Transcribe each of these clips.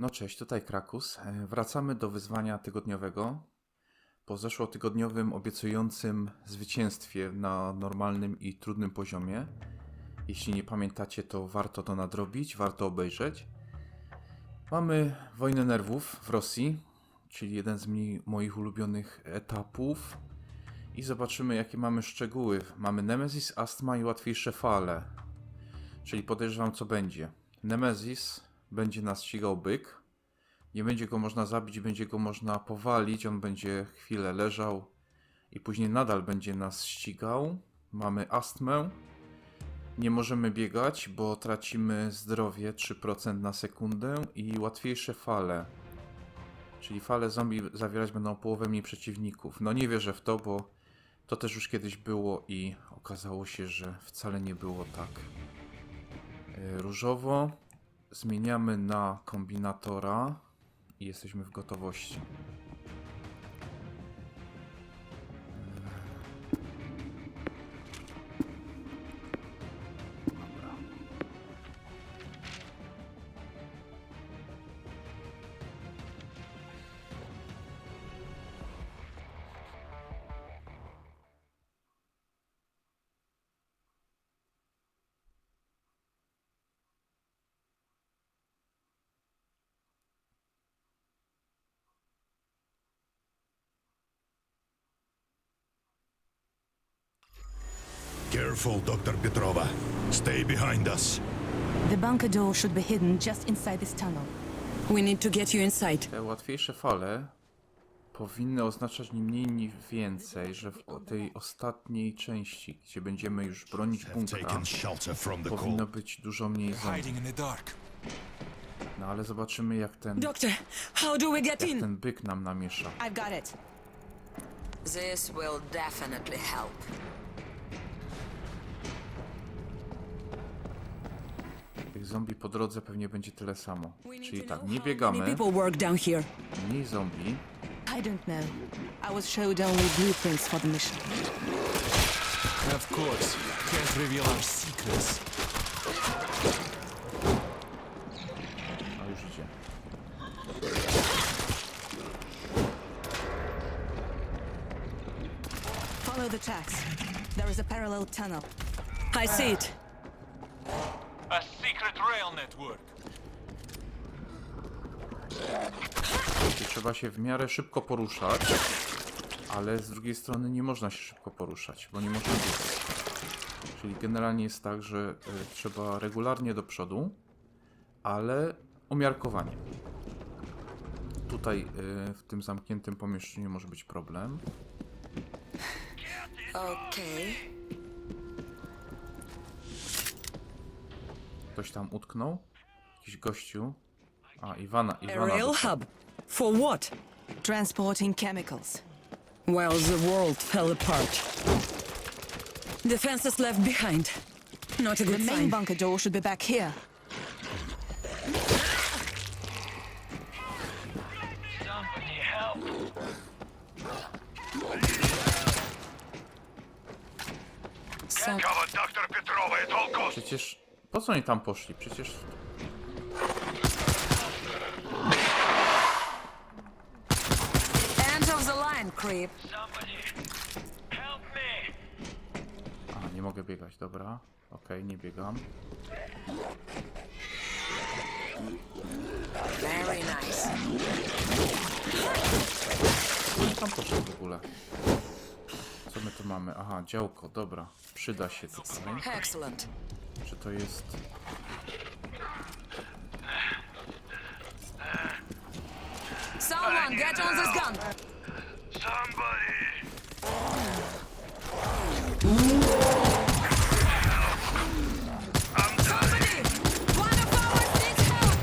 No cześć, tutaj Krakus. E, Wracamy do wyzwania tygodniowego. Po zeszłotygodniowym obiecującym zwycięstwie na normalnym i trudnym poziomie. Jeśli nie pamiętacie, to warto to nadrobić, warto obejrzeć. Mamy wojnę nerwów w Rosji, czyli jeden z moich ulubionych etapów. I zobaczymy, jakie mamy szczegóły. Mamy Nemesis, Astma i łatwiejsze fale. Czyli podejrzewam, co będzie. Nemesis będzie nas ścigał byk. Nie będzie go można zabić, będzie go można powalić. On będzie chwilę leżał i później nadal będzie nas ścigał. Mamy astmę. Nie możemy biegać, bo tracimy zdrowie 3% na sekundę i łatwiejsze fale. Czyli fale zombie zawierać będą połowę mniej przeciwników. No nie wierzę w to, bo to też już kiedyś było i okazało się, że wcale nie było tak. E, Różowo zmieniamy na kombinatora i jesteśmy w gotowości. Careful, Dr. Petrova. Stay behind us. The bunker door should be hidden just inside this tunnel. We need to get you inside. Te łatwiejsze fale powinny oznaczać ni mniej, ni więcej, że w tej ostatniej części, gdzie będziemy już bronić bunkra, powinno być dużo mniej zombie. No ale zobaczymy jak ten, Doctor, how do we get jak in? ten byk nam namiesza. I've got it. This will definitely help. Tych zombie po drodze pewnie będzie tyle samo. Czyli tak, nie biegamy, mniej zombie. I don't know. I was showed only blueprints for the mission. Of course. Can't reveal our secrets. A już idzie. Follow the tracks. There is a parallel tunnel. I see it. Network. Trzeba się w miarę szybko poruszać, ale z drugiej strony nie można się szybko poruszać, bo nie można biegać. Czyli generalnie jest tak, że y, trzeba regularnie do przodu, ale umiarkowanie. Tutaj y, w tym zamkniętym pomieszczeniu może być problem. Okay. Ktoś tam utknął? Jakiś gościu? A, Iwana, Iwana. rail doszła. hub. For what? Transporting chemicals. While the world fell apart. Defenses left behind. Not a The good main sign. bunker door should be back here. Dr. Petrova at all costs. Przecież po co oni tam poszli? Przecież End of the line, creep. Somebody help me. A, nie mogę biegać, dobra. Okej, nie biegam. Very nice. Gdzie tam poszedł w ogóle? Co my tu mamy? Aha, działko, dobra. Przyda się tutaj. Excellent. Czy to jest... Someone get on this gun. Somebody. Somebody! One of ours needs help.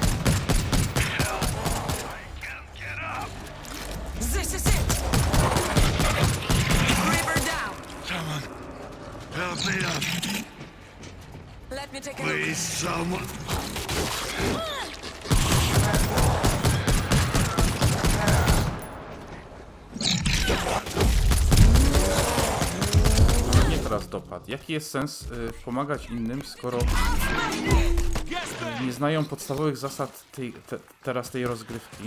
Can't get up. This is it. Creeper down. Someone. Help me up. Let me take a look. Please, someone. Nie teraz dopadł. Jaki jest sens y, pomagać innym, skoro nie znają podstawowych zasad tej, te, teraz tej rozgrywki.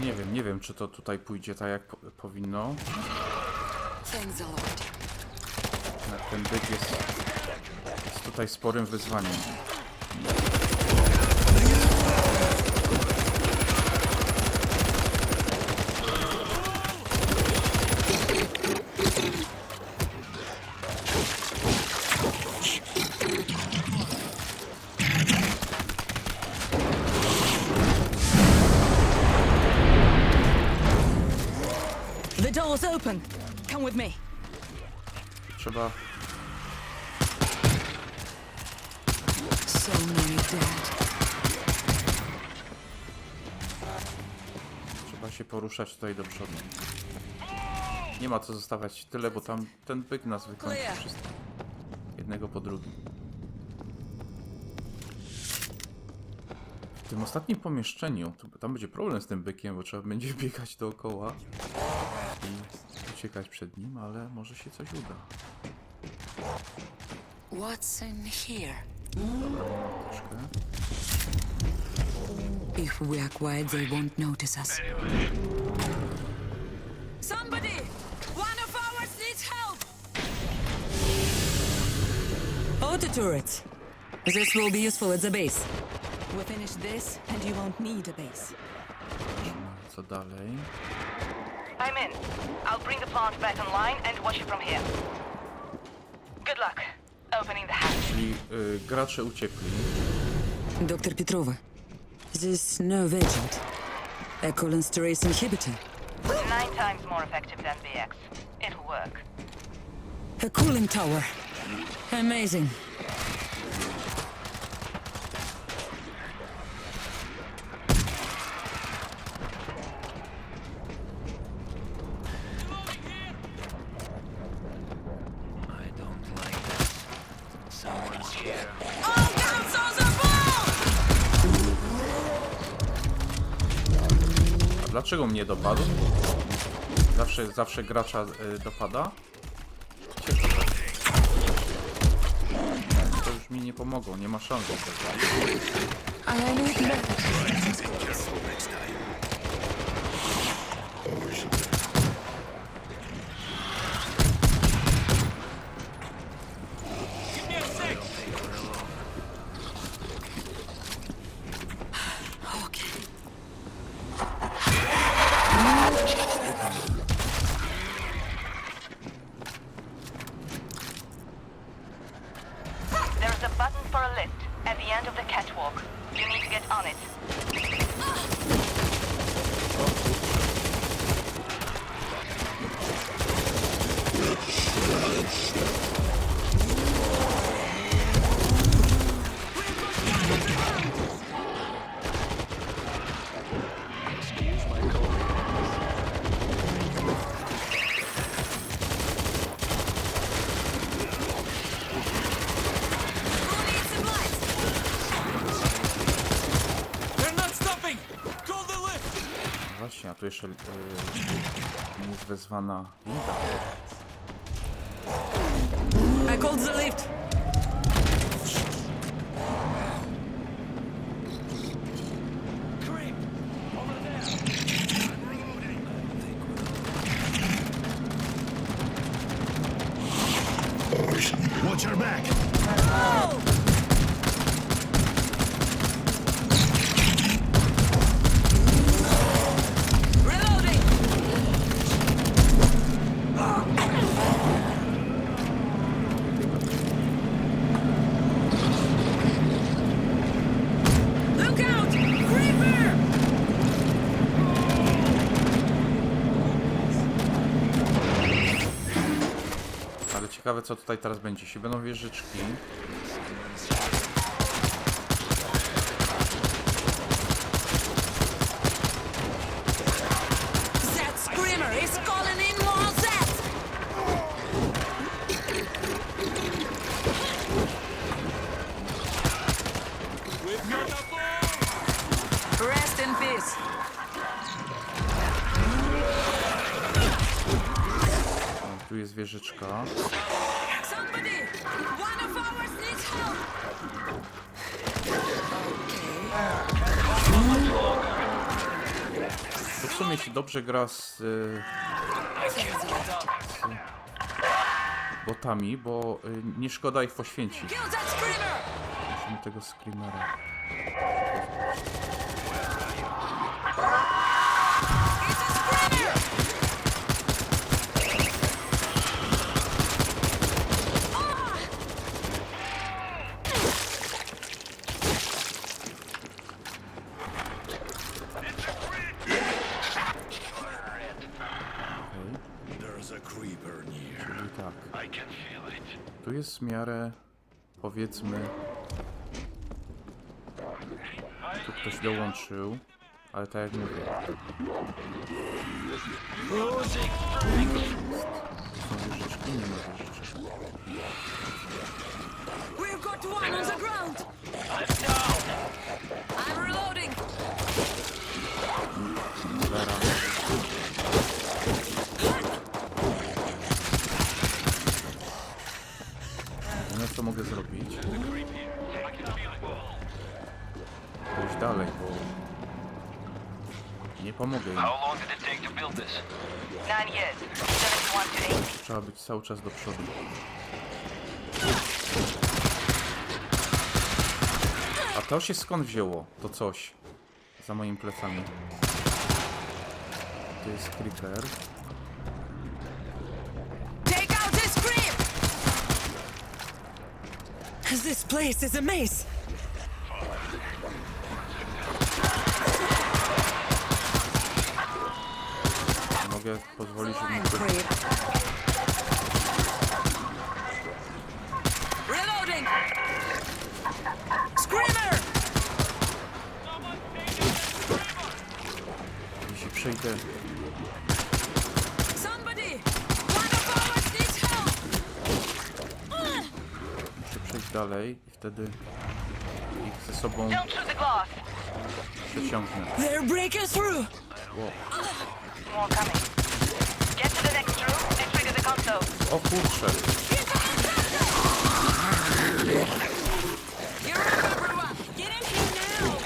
Nie wiem, nie wiem, czy to tutaj pójdzie tak, jak po, powinno. Ten byk jest, jest tutaj sporym wyzwaniem. Open. Come with me. Trzeba So many dead. Trzeba się poruszać tutaj do przodu. Nie ma co zostawiać tyle, bo tam ten byk nas wykończy wszystko. Jednego po drugim. W tym ostatnim pomieszczeniu, tam będzie problem z tym bykiem, bo trzeba będzie biegać dookoła uciekać przed nim, ale może się coś uda. What's in here? Troszkę. If we are quiet, they won't notice us. Somebody! One of ours needs help! Auto turrets. This will be useful at the base. We finish this, and you won't need a base. Co dalej? I'm in. I'll bring the plant back online and watch it from here. Good luck. Opening the hatch. Czyli y, gracze uciekli. Dr. Petrova, this nerve agent, a cholinesterase inhibitor, Nine times more effective than VX. It'll work. a cooling tower. Amazing. Dlaczego mnie dopadł? Zawsze, zawsze gracza y, dopada? Cieszę się. To już mi nie pomogło, nie ma szans. że to Give me a sec! Okay. There's a button for a lift at the end of the catwalk. You need to get on it. Who needs some lights? They're not stopping! Call the lift! Właśnie, a tu jeszcze y, jest wezwana Linda. hold the lift. Watch your back! Oh! Ciekawe co tutaj teraz będzie. Jeśli będą wieżyczki, wieżyczka. To w sumie się dobrze gra z, y, z botami, bo y, nie szkoda ich poświęcić. Musimy tego screamera. It's a screamer! Okej, There's a creeper near. czyli tak. I can feel it. Tu jest w miarę, powiedzmy... Tu ktoś dołączył, ale tak jak mówię. Są wieżyczki, nie ma wieżyczek. We've got one on the ground! I'm reloading! Cholera. No co mogę Pójść dalej, bo... Nie pomogę im. How long did it take to build this? Nine years. 71 to 80. Trzeba być cały czas do przodu. A to się skąd wzięło? To coś. Za moimi plecami. To jest creeper. This place is a maze! Mogę pozwolić, żeby mi Fine, ktoś... creep. Reloading! Screamer! Jeśli przejdę... dalej i wtedy ich ze sobą przeciągnę. Wow. More coming. Get to the next room and trigger the console. O kurczę! You're up, everyone! Get in here now!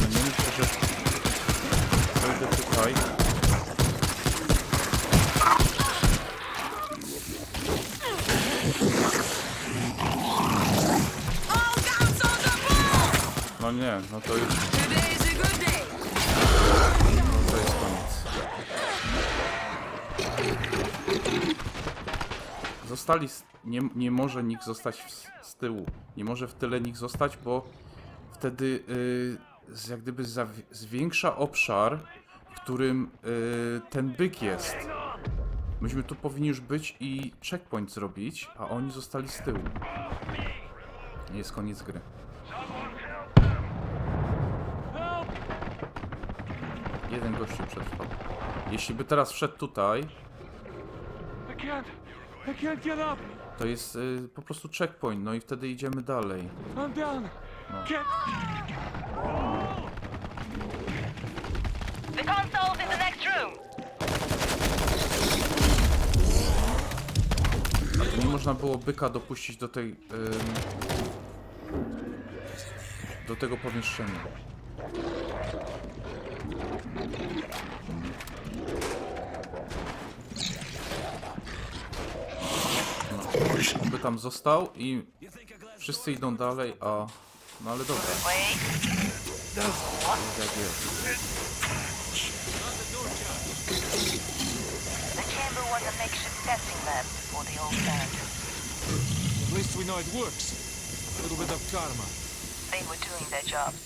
No nie myślę, że przejdę tutaj. All guns on the move! No nie, no to już no to jest koniec. Zostali, nie, nie może nikt zostać w, z tyłu. Nie może w tyle nikt zostać, bo wtedy y, z- jak gdyby zwiększa obszar, w którym y, ten byk jest. Myśmy tu powinni już być i checkpoint zrobić, a oni zostali z tyłu. Jest koniec gry. Jeden gościu przetrwał. Jeśli by teraz wszedł tutaj, to jest y, po prostu checkpoint, no i wtedy idziemy dalej. In the next room. A tu nie można było byka dopuścić do tej... ym, do tego pomieszczenia. by tam został i wszyscy idą dalej, a... No ale dobra, tak jak jest. At least we know it works. A little bit of karma. They were doing their jobs.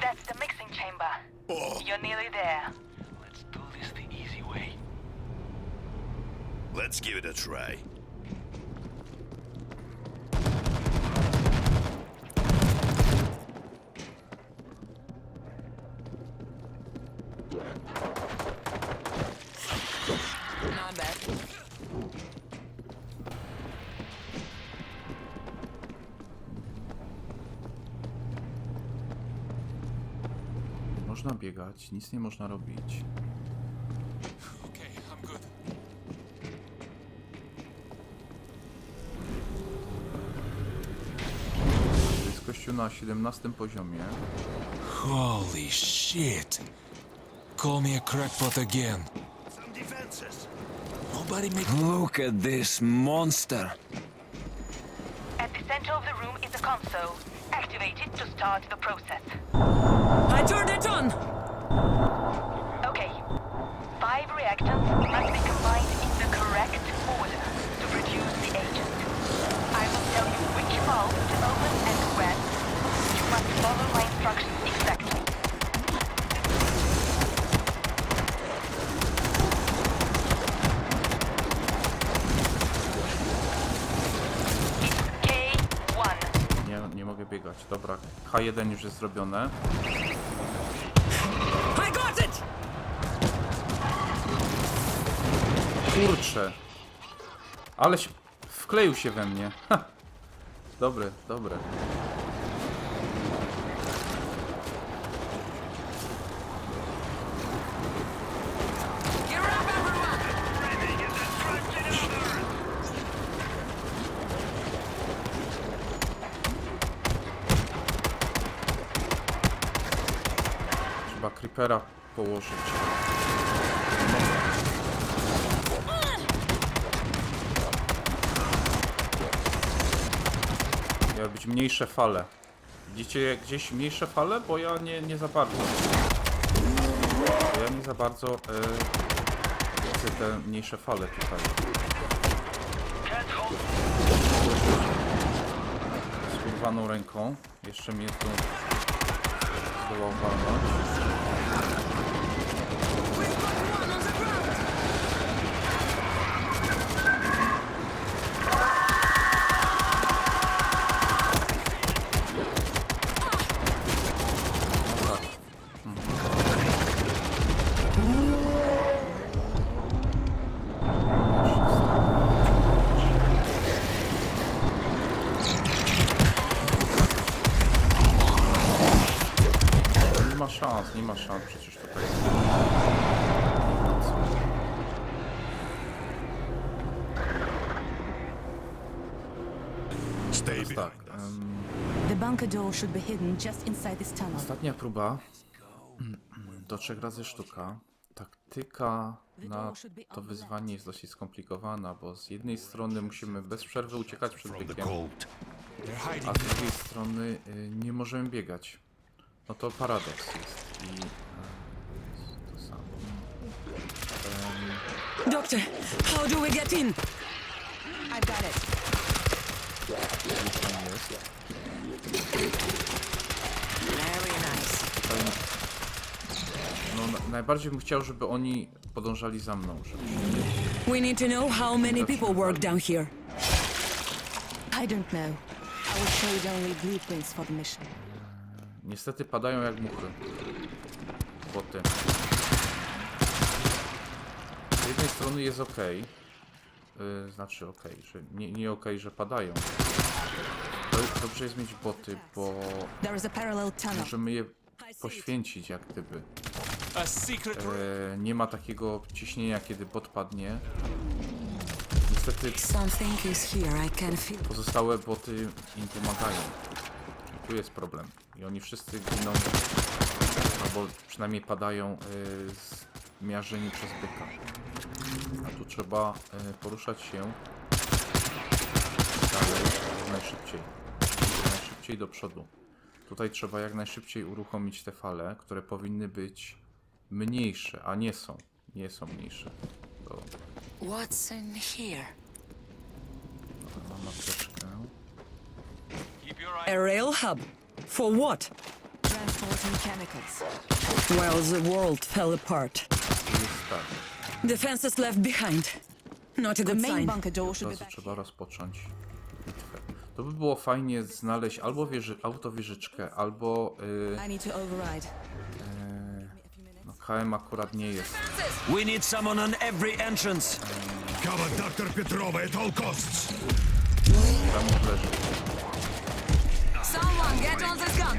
That's the mixing chamber. You're nearly there. Let's give it a try. Not bad. Nie można biegać, nic nie można robić. To na 17 poziomie. Holy shit. Call me a crackpot again. Some defenses. Nobody make Look at this monster. At the center of the room is a console. Activate it to start the process. I turned it on! Dobra, H1 już jest zrobione. Kurczę. Ale się... wkleił się we mnie. Ha. Dobre, dobre. Creepera położyć. Miały być mniejsze fale. Widzicie gdzieś mniejsze fale? Bo ja nie, nie za bardzo. Bo ja nie za bardzo e, widzę te mniejsze fale tutaj. Z urwaną ręką. Jeszcze mnie tu zdołał walnąć. Nie ma szans przecież tutaj. Stay Tak, behind us. em, The bunker door should be hidden just inside this tunnel. ostatnia próba. Do trzech razy sztuka. Taktyka na to wyzwanie jest dosyć skomplikowana, bo z jednej strony musimy bez przerwy uciekać przed From the bykiem, cold. They're a z drugiej strony y, nie możemy biegać. No to paradoks jest To samo. Doctor, how do we get in? I've got it. Gdzieś tam jest. Very nice. Tutaj, no, na, najbardziej bym chciał, żeby oni podążali za mną, żeby. We need to know how many people work down here. I don't know. I will show you the only blueprints for the mission. Niestety padają jak muchy. Boty. Z jednej strony jest ok. Yy, znaczy ok, że nie, nie ok, że padają. Jest, dobrze jest mieć boty, bo możemy je poświęcić jak gdyby. E, nie ma takiego ciśnienia, kiedy bot padnie. Niestety pozostałe boty im pomagają. Czyli tu jest problem. I oni wszyscy giną, albo przynajmniej padają y, z miażdżeni przez byka. A tu trzeba e, poruszać się dalej jak najszybciej. Jak najszybciej do przodu. Tutaj trzeba jak najszybciej uruchomić te fale, które powinny być mniejsze, a nie są. Nie są mniejsze. To What's in here? mam apteczkę. A rail hub. For what? Transporting chemicals. While the world fell apart. Defenses left behind. Not a The good main sign. bunker door Od should be razu back trzeba rozpocząć bitwę. To by było fajnie znaleźć albo wieży, autowieżyczkę, albo y, I need to override. no, KM akurat nie jest. We need someone on every entrance. Cover Dr. Petrova at all costs. Tam już leży. Someone get on this gun.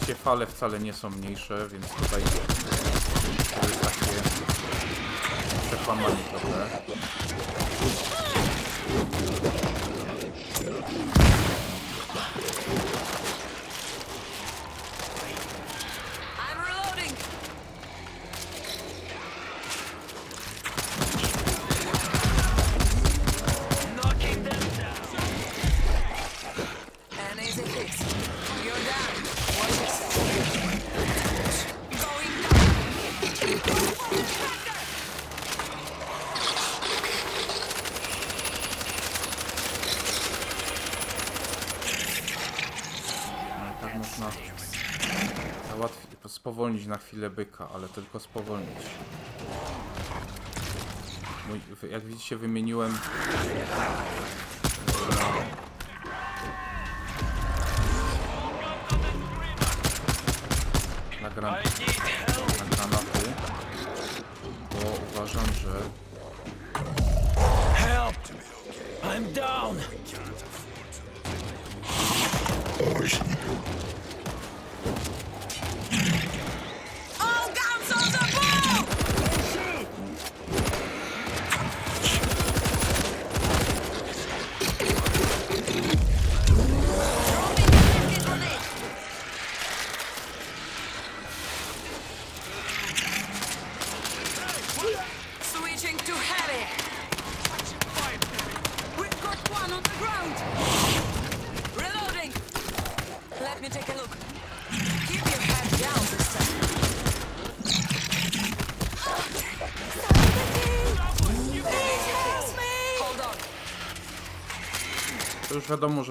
Widzicie, fale wcale nie są mniejsze, więc tutaj to jest takie przekłamanie trochę. Spowolnić na chwilę byka, ale tylko spowolnić. Mój, jak widzicie wymieniłem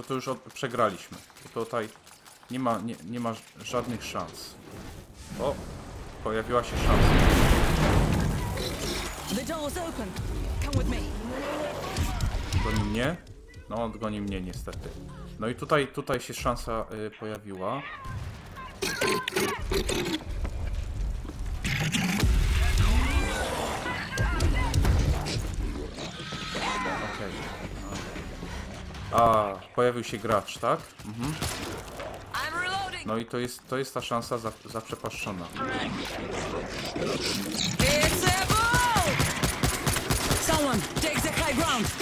to już od, przegraliśmy. Tutaj nie ma, nie, nie ma żadnych szans. O, pojawiła się szansa. Goni mnie? No, on goni mnie niestety. No i tutaj, tutaj się szansa y, pojawiła. A, pojawił się gracz, tak? Mhm. No i to jest, to jest ta szansa za, zaprzepaszczona.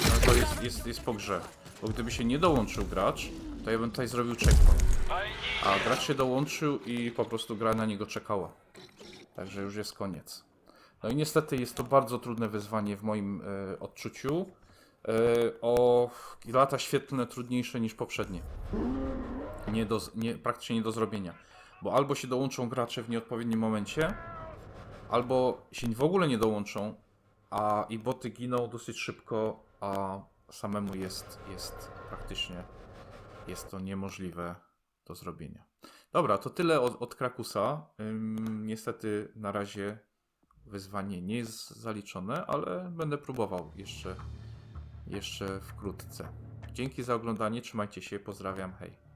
No to jest, jest, jest po grze. Bo gdyby się nie dołączył gracz, to ja bym tutaj zrobił checkpoint. A gracz się dołączył i po prostu gra na niego czekała. Także już jest koniec. No i niestety jest to bardzo trudne wyzwanie w moim e, odczuciu. E, o lata świetlne trudniejsze niż poprzednie. Nie do, nie, praktycznie nie do zrobienia. Bo albo się dołączą gracze w nieodpowiednim momencie, albo się w ogóle nie dołączą, a i boty giną dosyć szybko, a samemu jest, jest praktycznie jest to niemożliwe do zrobienia. Dobra, to tyle od, od Krakusa. Ym, niestety na razie wyzwanie nie jest zaliczone, ale będę próbował jeszcze, jeszcze wkrótce. Dzięki za oglądanie, trzymajcie się, pozdrawiam, hej.